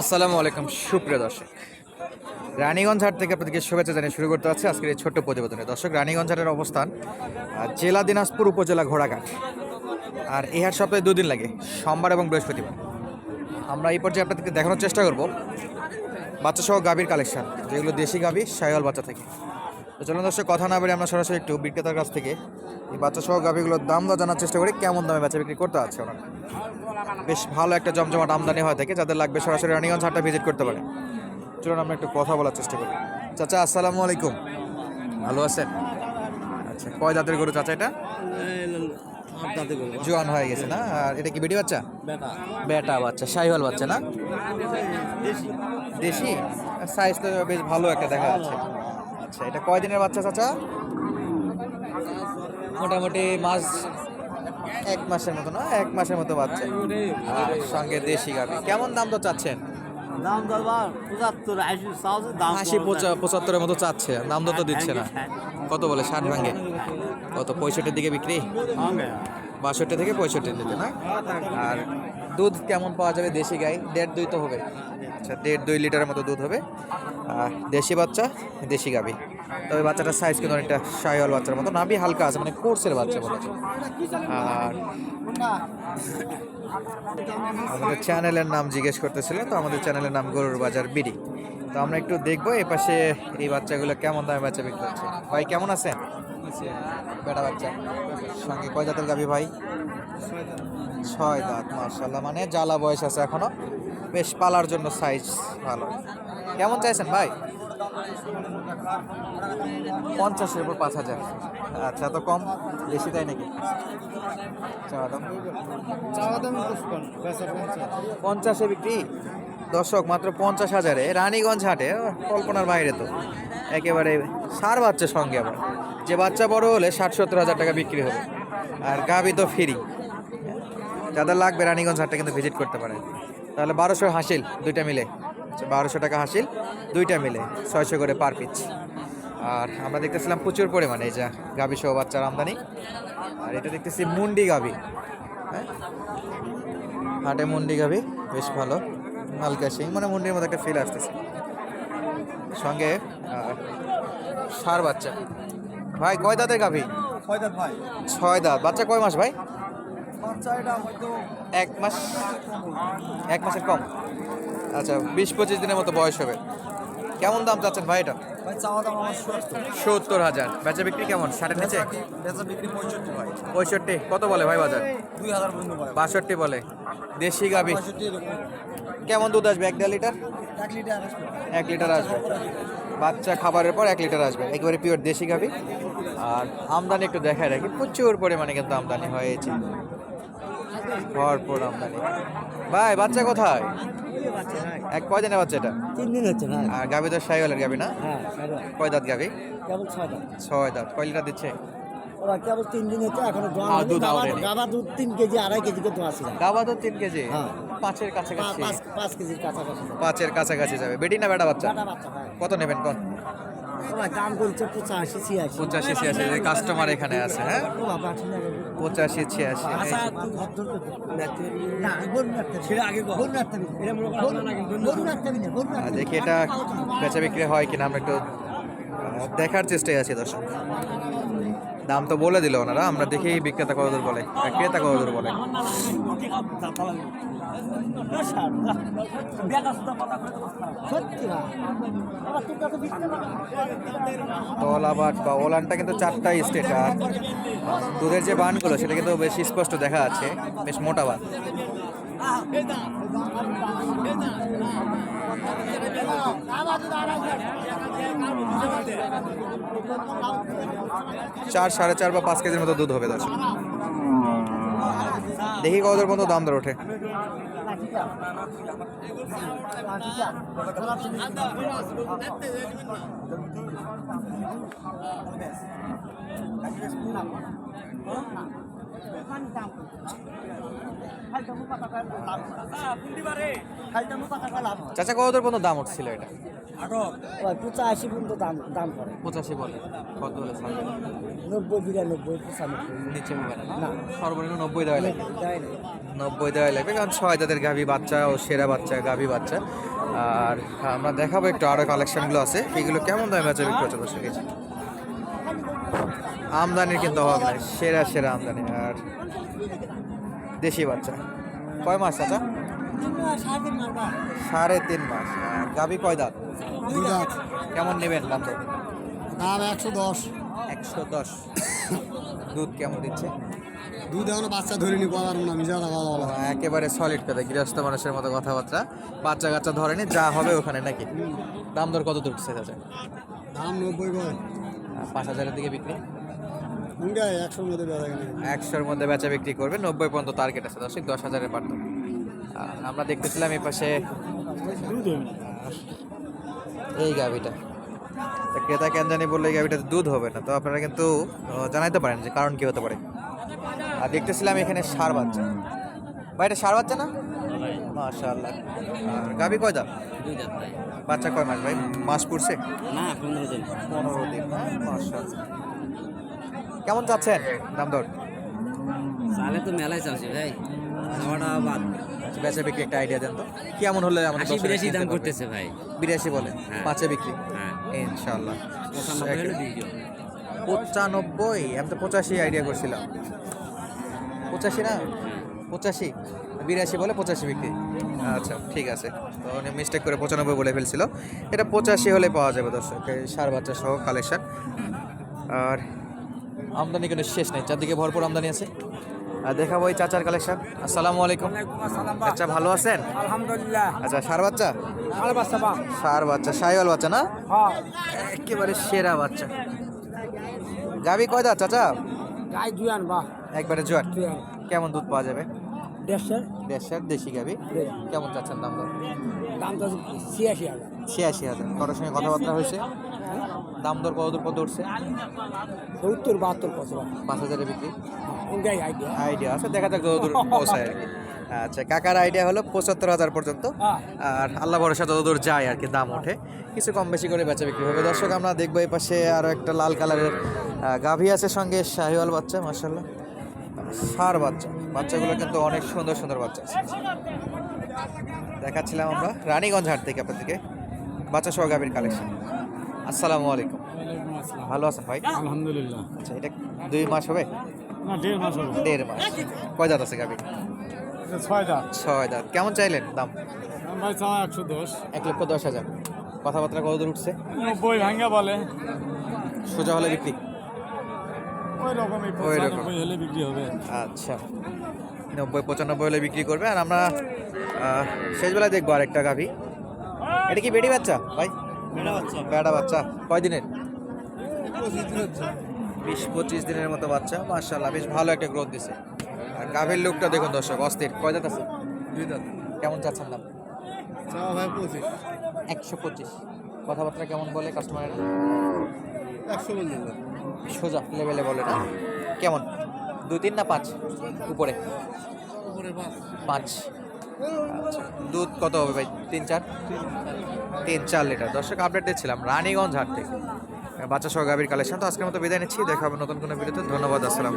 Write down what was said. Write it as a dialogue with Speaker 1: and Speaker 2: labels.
Speaker 1: আসসালামু আলাইকুম, সুপ্রিয় দর্শক। রানীগঞ্জ হাট থেকে আপনাদেরকে শুভেচ্ছা জানিয়ে শুরু করতে হচ্ছে আজকের এই ছোট্ট প্রতিবেদনে। দর্শক রানীগঞ্জ হাটের অবস্থান জেলা দিনাজপুর উপজেলা ঘোড়াঘাট। আর এই হাট সপ্তাহে দুদিন লাগে, সোমবার এবং বৃহস্পতিবার। আমরা এই পর্যায়ে আপনাদেরকে দেখানোর চেষ্টা করব। বাচ্চা সহ গাভীর কালেকশন যেগুলো দেশি গাভী সাইওয়াল বাচ্চা থেকে। তো চলুন দর্শক কথা না বেরিয়ে আমরা সরাসরি একটু বিক্রেতার কাছ থেকে এই বাচ্চা সহ গাভীগুলোর দাম দর জানার চেষ্টা করি কেমন দামে বেচা বিক্রি করতে আছে ওনারা? বেশ ভালো একটা জমজমাট আমদানি হয় থাকে যাদের লাগবে সরাসরি রানীগঞ্জ হাটটা ভিজিট করতে পারে। চলুন আমরা একটু কথা বলার চেষ্টা করি। চাচা আসসালামু আলাইকুম। ভালো আছেন? আচ্ছা কয় দাঁতের গরু চাচা এটা? জোয়ান হয়ে গেছে না? আর এটা কি বেটি বাচ্চা? বেটা। বাচ্চা শাহিওয়াল বাচ্চা না? দেশি? সাইজ তো বেশ ভালো একটা দেখা যাচ্ছে। আচ্ছা এটা কয় দিনের বাচ্চা চাচা? মোটামুটি মাস এক মাসের মতো না? এক মাসের মতো বাচ্চা। আর সঙ্গে দেশি গাভি। কেমন দাম তো চাচ্ছেন?
Speaker 2: দাম আশি
Speaker 1: পঁচাত্তরের মতো চাচ্ছে। দাম তো দিচ্ছে না। কত বলে? ষাট ভাঙে। কত? পঁয়ষট্টির দিকে বিক্রি? বাষট্টি থেকে পঁয়ষট্টির দিকে না? আর দুধ কেমন পাওয়া যাবে দেশি গাই? দেড় দুই তো হবে। আচ্ছা দেড় দুই লিটারের মতো দুধ হবে। দেশি বাচ্চা, দেশি গাভি তবে বাচ্চাটার সাইজ কিন্তু অনেকটা শাহিওয়াল বাচ্চার মতো। নাভি হালকা আছে মানে কোর্সের বাচ্চা বলা আর আমাদের চ্যানেলের নাম জিজ্ঞেস করতেছিল তো আমাদের চ্যানেলের নাম গরুর বাজার বিডি। তো আমরা একটু দেখব এ পাশে এই বাচ্চাগুলো কেমন দামে বাচ্চা বিক্রি হচ্ছে। ভাই, কেমন আছেন? বেটা বাচ্চা। সঙ্গে কয় দাঁতের গাবি ভাই? ছয় দাঁত মার্শাল্লাহ মানে জ্বালা বয়স আছে এখনও। বেশ পালার জন্য সাইজ ভালো। কেমন চাইছেন ভাই? পঞ্চাশের উপর পাঁচ হাজার। আচ্ছা এত কম? বেশি তাই নাকি? চাওয়া দাম?
Speaker 2: চাওয়া দাম পঞ্চাশে
Speaker 1: বিক্রি? দর্শক, মাত্র পঞ্চাশ হাজারে। রানীগঞ্জ হাটে কল্পনার বাইরে তো। একেবারে সার বাচ্চা সঙ্গে আবার। যে বাচ্চা বড় হলে ষাট সত্তর হাজার টাকা বিক্রি হবে। আর গাবি তো ফ্রি। যাদের লাগবে রানীগঞ্জ হাটটা কিন্তু ভিজিট করতে পারেন। তাহলে বারোশো হাসিল, দুইটা মিলে। বারোশো টাকা হাসিল, দুইটা মিলে, ছয়শো করে পার পিচ। আর আমরা দেখতেছিলাম প্রচুর পরিমাণে এই যা গাবি সহ বাচ্চার আমদানি। আর এটা দেখতেছি মুন্ডি গাবি। হ্যাঁ? হাটে মুন্ডি গাবি, বেশ ভালো। হালকা সেই মানে মুন্ডির মধ্যে একটা ফিল আসতেছে। সঙ্গে সার বাচ্চা। ভাই কয় দাঁতের গাভী?
Speaker 2: ছয় দাঁত ভাই।
Speaker 1: ছয় দাঁত। বাচ্চা কয় মাস ভাই? এক মাস এক মাসের কম। আচ্ছা বিশ পঁচিশ দিনের মতো বয়স হবে। কেমন দাম চাচ্ছেন ভাই এটা?
Speaker 2: সত্তর।
Speaker 1: হাজার। বেচা বিক্রি কেমন? ষাটের নিচে?
Speaker 2: পঁয়ষট্টি
Speaker 1: কত বলে ভাই বাজার? বাষট্টি বলে। দেশি
Speaker 2: এরকম।
Speaker 1: কেমন দুধ আসবে? এক দেড় লিটার?
Speaker 2: এক লিটার আসবে।
Speaker 1: বাচ্চা খাবারের পর এক লিটার আসবে। একেবারে পিওর দেশি গাভি আর আমদানি একটু দেখায় রাখি। প্রচুর পরিমাণে কিন্তু আমদানি হয়েছে। ভরপুর আমদানি। ভাই বাচ্চা কোথায়? এক কয় দিনের বাচ্চা এটা?
Speaker 2: তিন দিন হচ্ছে না
Speaker 1: আর গাভি তো সাইওয়ালের গাভি না?
Speaker 2: হ্যাঁ
Speaker 1: কয় দাঁত গাভি?
Speaker 2: কেবল ছয় দাম
Speaker 1: ছয় দাঁত। কয় লিটার দিচ্ছে?
Speaker 2: ওরা কেবল তিন দিন হচ্ছে এখনও
Speaker 1: হ্যাঁ, দুধ
Speaker 2: গাবা দুধ তিন কেজি আড়াই কেজি আসে না
Speaker 1: গাভা তো তিন কেজি?
Speaker 2: হ্যাঁ।
Speaker 1: পাঁচের কাছাকাছি।
Speaker 2: পাঁচ কেজির কাছাকাছি।
Speaker 1: পাঁচের কাছাকাছি যাবে। বেটি না বেটা বাচ্চা? কত নেবেন কোন?
Speaker 2: দাম করছে পঁচাশি ছিয়াশি।
Speaker 1: পঁচাশি ছিয়াশি। কাস্টমার এখানে আছে হ্যাঁ?
Speaker 2: আছে
Speaker 1: পঁচাশি ছিয়াশি
Speaker 2: মনে
Speaker 1: দেখি এটা বেচা বিক্রি হয় কিনা আমরা একটু দেখার চেষ্টায় আছি দর্শক দাম তো বলে দিল ওনারা আমরা দেখি বিক্রেতা কতদূর বলে ক্রেতা কতদূর বলে বা কিন্তু চারটা স্টেট, আর দুধের যে বানগুলো সেটা কিন্তু বেশ স্পষ্ট দেখা যাচ্ছে, বেশ মোটা বান। চার, সাড়ে চার বা পাঁচ কেজির মতো দুধ হবে দর্শক দেখি কতদূর পর্যন্ত দাম দর ওঠে। চাচা কতদূর পর্যন্ত দাম উঠছিল এটা?
Speaker 2: পঁচাশি পর্যন্ত দাম দাম করে
Speaker 1: পঁচাশি বলে কত বলে?
Speaker 2: নব্বই বিরানব্বই পঁচানব্বই।
Speaker 1: নিচে না। সর্বনিম্ন নব্বই দেওয়া লাগবে। নব্বই দেওয়া লাগবে। কারণ ছয় দাঁতের গাভী বাচ্চা ও সেরা বাচ্চা গাভী বাচ্চা। আর আমরা দেখাবো একটু আরও কালেকশনগুলো আছে। এগুলো কেমন দামে বেচা বিক্রি হচ্ছে দর্শক? আমদানির কিন্তু অভাব নাই সেরা সেরা আমদানি। আর দেশি বাচ্চা কয় মাস চাচা? সাড়ে তিন মাস। গাভী কয় দাঁত? কেমন নেবেন দাম
Speaker 2: দাম একশো দশ।
Speaker 1: একশো দশ। দুধ কেমন দিচ্ছে?
Speaker 2: দুধ এখনও বাচ্চা ধরে নি পাওয়ার না মিশা কথা বলা।
Speaker 1: একেবারে সলিড কথা গৃহস্থ মানুষের মতো কথাবার্তা। বাচ্চা কাচ্চা ধরেনি যা হবে ওখানে নাকি? দাম দর কত উঠছে চাচা
Speaker 2: দাম নব্বই করে
Speaker 1: পাঁচ হাজারের দিকে বিক্রি?
Speaker 2: একশোর মধ্যে
Speaker 1: একশোর মধ্যে বেচা বিক্রি করবে নব্বই পর্যন্ত টার্গেট আছে দর্শক দশ হাজারের পারত আমরা দেখতেছিলাম এই পাশে এই গাভিটা। তা ক্রেতা কেন জানি বললে গাভিটাতে দুধ হবে না। তো আপনারা কিন্তু জানাইতে পারেন যে কারণ কি হতে পারে। আর দেখতেছিলাম এখানে সার বাচ্চা। ভাই এটা সার বাচ্চা না? মাশাআল্লাহ। আর গাভি কয় দাম
Speaker 3: দুই দাঁত? ভাই
Speaker 1: বাচ্চা কয় মাস ভাই? মাস পড়ছে?
Speaker 3: না পনেরো দিন।
Speaker 1: পনেরো দিন মাশাআল্লাহ। কেমন চাচ্ছেন দাম দর?
Speaker 3: চালে তো মেলায় চালছে ভাই। খাওয়াটা বাদ।
Speaker 1: বেচা বিক্রি একটা আইডিয়া দেন তো। কেমন হলে আমাদের
Speaker 3: বিরাশি দাম করতেছে ভাই।
Speaker 1: বিরাশি বলে?
Speaker 3: হ্যাঁ।
Speaker 1: পাঁচে বিক্রি?
Speaker 3: হ্যাঁ।
Speaker 1: ইনশাল্লাহ
Speaker 3: পঁচানব্বই
Speaker 1: আমি তো পঁচাশি আইডিয়া করছিলাম। পঁচাশি না? পঁচাশি। বিরাশি বলে পঁচাশি বিক্রি। আচ্ছা ঠিক আছে। তো উনি মিস্টেক করে পঁচানব্বই বলে ফেলছিল। এটা পঁচাশি হলে পাওয়া যাবে দর্শক। সার বাচ্চা সহ কালেকশন আর আমদানি কোনো শেষ নেই। চারদিকে ভরপুর আমদানি আছে। দেখাবো এই চাচার কালেকশন আসসালামু আলাইকুম। আচ্ছা ভালো আছেন?
Speaker 2: আলহামদুলিল্লাহ।
Speaker 1: আচ্ছা সার বাচ্চা?
Speaker 2: আর বাচ্চা
Speaker 1: সার বাচ্চা সাইওয়াল বাচ্চা না?
Speaker 2: হ্যাঁ।
Speaker 1: একেবারে সেরা বাচ্চা। গাবি কয় দাঁত চাচা?
Speaker 2: গাই আন বা
Speaker 1: একবারে জোয়ার কেমন দুধ পাওয়া যাবে?
Speaker 2: দেড়শের।
Speaker 1: দেড়শার দেশি গাবি কেমন চাচ্ছেন দাম দর?
Speaker 2: দাম তো ছিয়াশি হাজার।
Speaker 1: ছিয়াশি হাজার। কটার সঙ্গে কথাবার্তা হয়েছে? দাম দর কত দূর কত উঠছে?
Speaker 2: সত্তর বাহাত্তর কত
Speaker 1: পাঁচ হাজারে বিক্রি।
Speaker 2: আইডিয়া
Speaker 1: আইডিয়া আছে দেখা যাক যত দূর পৌঁছায় আর কি। আচ্ছা কাকার আইডিয়া হলো পঁচাত্তর হাজার পর্যন্ত।
Speaker 2: হ্যাঁ।
Speaker 1: আর আল্লাহ ভরসা ততদূর যায় আর কি দাম ওঠে। কিছু কম বেশি করে বেচা বিক্রি হবে। দর্শক আমরা দেখব এই পাশে আরও একটা লাল কালারের গাভী আছে সঙ্গে শাহিওয়াল বাচ্চা মার্শাল্লাহ সার বাচ্চা। বাচ্চাগুলো কিন্তু অনেক সুন্দর সুন্দর বাচ্চা আছে। দেখাচ্ছিলাম আমরা রানীগঞ্জ হাট থেকে আপনাদেরকে। বাচ্চা সহ গাভীর কালেকশন আসসালামু আলাইকুম। ভালো আছেন ভাই?
Speaker 2: আলহামদুলিল্লাহ।
Speaker 1: আচ্ছা এটা দুই মাস হবে?
Speaker 2: না দেড় মাস হলো
Speaker 1: দেড় মাস। কয় দাঁত আছে গাভী?
Speaker 2: ছয় দাঁত
Speaker 1: ছয় দাঁত কেমন চাইলেন দাম?
Speaker 2: ভাই চাওয়া একশো দশ।
Speaker 1: এক লক্ষ দশ হাজার। কথাবার্তা কত দূর উঠছে?
Speaker 2: নব্বই ভাঙ্গা বলে।
Speaker 1: সোজা হলে বিক্রি?
Speaker 2: ওই
Speaker 1: রকম।
Speaker 2: হলে বিক্রি হবে।
Speaker 1: আচ্ছা। নব্বই পঁচানব্বই হলে বিক্রি করবে। আর আমরা শেষবেলায় দেখব আর একটা গাভি। এটা কি বেডি বাচ্চা ভাই? বেড়া বাচ্চা। কয় দিনের? বিশ পঁচিশ দিনের মতো বাচ্চা মার্শাল্লাহ বেশ ভালো একটা গ্রোথ দিছে। আর গাভীর লুকটা দেখুন দর্শক অস্থির। কয় দাঁত আছে? দুই দাঁত কেমন চাচ্ছেন দাম?
Speaker 2: ভাই পঁচিশ।
Speaker 1: একশো পঁচিশ। কথাবার্তা কেমন বলে কাস্টমারের
Speaker 2: একশো
Speaker 1: সোজা লেভেলে বলে না। কেমন? দু তিন না পাঁচ? উপরে? পাঁচ। দুধ কত হবে ভাই? তিন চার? তিন চার লিটার। দর্শক আপডেট দিচ্ছিলাম রানীগঞ্জ হাট থেকে। বাচ্চা সহ গাভীর কালেকশন তো আজকের মতো বিদায় নিচ্ছি। দেখা হবে নতুন কোনো ভিডিওতে। ধন্যবাদ, আসসালাম